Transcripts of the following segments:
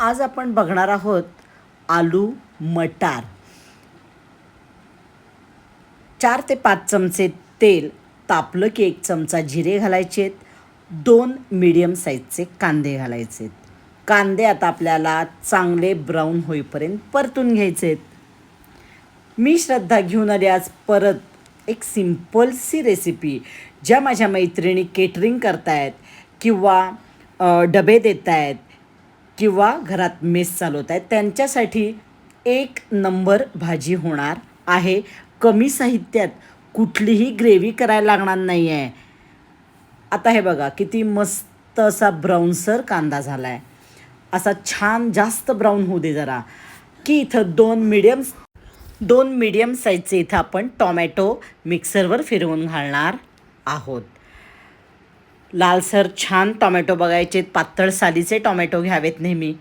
आज आपण बघणार आहोत आलू मटार. चार ते पाच चमचे तेल तापलं की एक चमचा जिरे घालायचे दोन मीडियम साईजचे कांदे घालायचे कांदे आता आपल्याला चांगले ब्राऊन होईपर्यंत परतून घ्यायचे मी श्रद्धा घेऊन आली आज परत एक सिम्पलसी रेसिपी ज्या माझ्या मैत्रिणी केटरिंग करतायत किंवा डबे देत आहेत किंवा घरात मेस चालवत आहेत. त्यांच्यासाठी एक नंबर भाजी होणार आहे. कमी साहित्यात कुठलीही ग्रेव्ही करायला लागणार नाही आहे आता हे बघा किती मस्त असा ब्राऊनसर कांदा झाला आहे असा छान जास्त ब्राऊन होऊ दे जरा. की इथं दोन मिडियम दोन मिडियम साईजचे इथं आपण टॉमॅटो मिक्सरवर फिरवून घालणार आहोत. लालसर छान टॉमॅटो बघायचे पातळ सालीचे टॉमॅटो घ्यावेत नेहमी.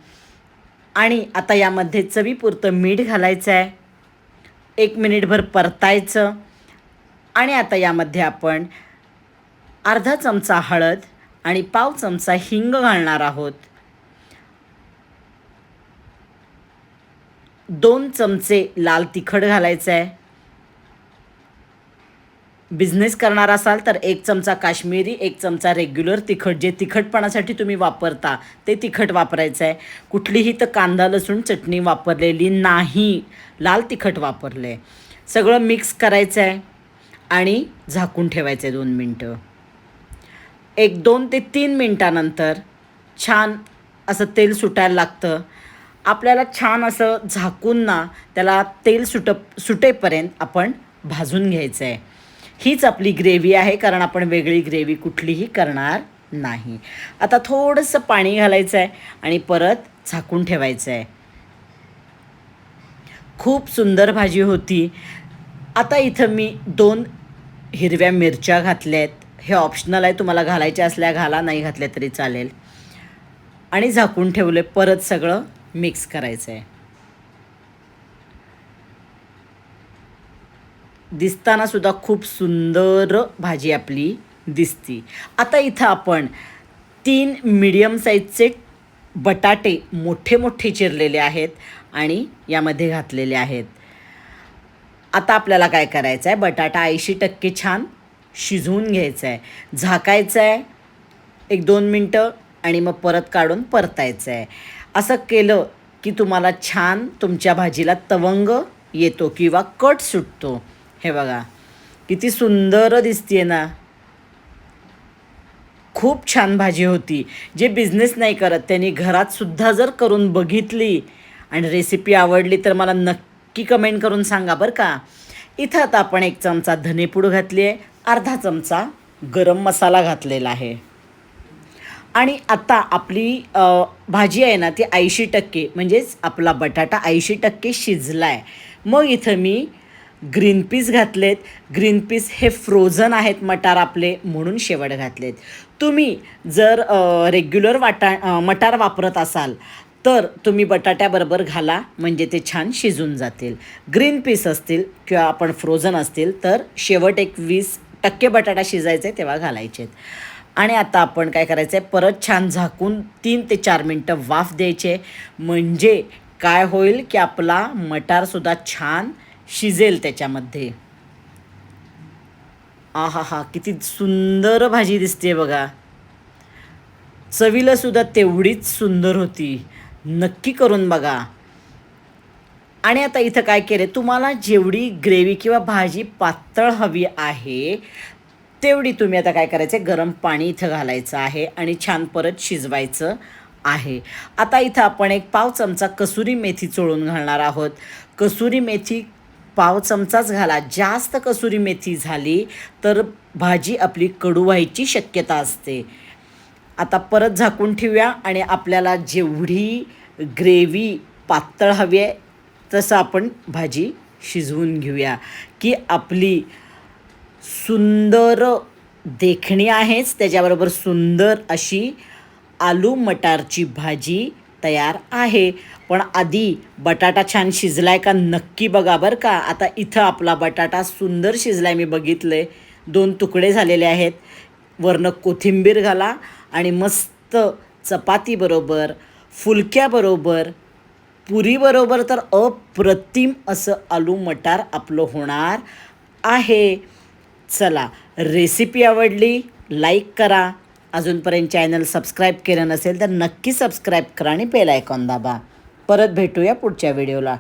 आणि आता यामध्ये चवीपुरतं मीठ घालायचं आहे एक मिनिटभर परतायचं. आणि आता यामध्ये आपण अर्धा चमचा हळद आणि पाव चमचा हिंग घालणार आहोत. दोन चमचे लाल तिखट घालायचं आहे बिझनेस करणार असाल तर एक चमचा काश्मीरी एक चमचा रेग्युलर तिखट जे तिखटपणासाठी तुम्ही वापरता ते तिखट वापरायचं आहे. कुठलीही तर कांदा लसूण चटणी वापरलेली नाही. लाल तिखट वापरलं. आहे सगळं मिक्स करायचं आहे आणि झाकून ठेवायचं आहे दोन मिनटं. एक दोन ते तीन मिनटानंतर छान असं तेल सुटायला लागतं. आपल्याला छान असं झाकून ना त्याला तेल सुट सुटेपर्यंत आपण भाजून घ्यायचं आहे हीच आपली ग्रेव्ही आहे कारण आपण वेगळी ग्रेव्ही कुठलीही करणार नाही. आता थोडंसं पाणी घालायचं आहे आणि परत झाकून ठेवायचं आहे खूप सुंदर भाजी होती. आता इथं मी दोन हिरव्या मिरच्या घातल्या आहेत हे ऑप्शनल आहे तुम्हाला घालायच्या असल्या घाला नाही घातल्या तरी चालेल. आणि झाकून ठेवले परत सगळं मिक्स करायचं आहे दिसताना सुद्धा खूप सुंदर भाजी आपली दिसती. आता इथं आपण तीन मिडियम साईजचे बटाटे मोठे मोठे चिरलेले आहेत आणि यामध्ये घातलेले आहेत. आता आपल्याला काय करायचं आहे बटाटा ऐंशी टक्के छान शिजवून घ्यायचा आहे झाकायचं आहे एक दोन मिनटं आणि मग परत काढून परतायचं आहे असं केलं की तुम्हाला छान तुमच्या भाजीला तवंग येतो किंवा कट सुटतो. हे बघा किती सुंदर दिसते ना. खूप छान भाजी होती. जे बिझनेस नाही करत त्यांनी घरातसुद्धा जर करून बघितली आणि रेसिपी आवडली तर मला नक्की कमेंट करून सांगा बरं का. इथं आता आपण एक चमचा धनेपूड घातली आहे अर्धा चमचा गरम मसाला घातलेला आहे. आणि आता आपली भाजी आहे ना ती ऐंशी टक्के म्हणजेच आपला बटाटा ऐंशी टक्के शिजला आहे मग इथं मी ग्रीन पीस घातलेत. ग्रीन पीस हे फ्रोझन आहेत मटार आपले म्हणून शेवट घातलेत. तुम्ही जर रेग्युलर वाटा मटार वापरत असाल तर तुम्ही बटाट्याबरोबर घाला म्हणजे ते छान शिजून जातील. ग्रीन पीस असतील किंवा आपण फ्रोझन असतील तर शेवट एक वीस टक्के बटाटा शिजायचे तेव्हा घालायचे आणि आता आपण काय करायचं आहे परत छान झाकून तीन ते चार मिनटं वाफ द्यायचे. म्हणजे काय होईल की आपला मटारसुद्धा छान शिजेल त्याच्यामध्ये. आहा हा किती सुंदर भाजी दिसते बघा. चवीला सुद्धा तेवढीच सुंदर होती. नक्की करून बघा. आणि आता इथं काय केलं तुम्हाला जेवढी ग्रेव्ही किंवा भाजी पातळ हवी आहे तेवढी तुम्ही आता काय करायचं आहे गरम पाणी इथं घालायचं आहे आणि छान परत शिजवायचं आहे. आता इथं आपण एक पाव चमचा कसुरी मेथी चोळून घालणार आहोत. कसुरी मेथी पाव चमचाच घाला. जास्त कसुरी मेथी झाली तर भाजी आपली कडू व्हायची शक्यता असते. आता परत झाकून ठेवूया आणि आपल्याला जेवढी ग्रेव्ही पातळ हवी आहे तसं आपण भाजी शिजवून घेऊया. की आपली सुंदर देखणी आहेच त्याच्याबरोबर सुंदर अशी आलू मटारची भाजी तयार आहे. पण आधी बटाटा छान शिजलाय का नक्की बघा बरं का. आता इथं आपला बटाटा सुंदर शिजलाय मी बघितलं आहे दोन तुकडे झालेले आहेत. वरनं कोथिंबीर घाला आणि मस्त चपातीबरोबर फुलक्याबरोबर पुरीबरोबर तर अप्रतिम असं आलू मटार आपलं होणार आहे. चला रेसिपी आवडली लाईक करा. अजूनपर्यंत चॅनल सबस्क्राईब केलं नसेल तर नक्की सबस्क्राईब करा आणि बेल आयकॉन दाबा. परत भेटूया पुढच्या व्हिडिओला.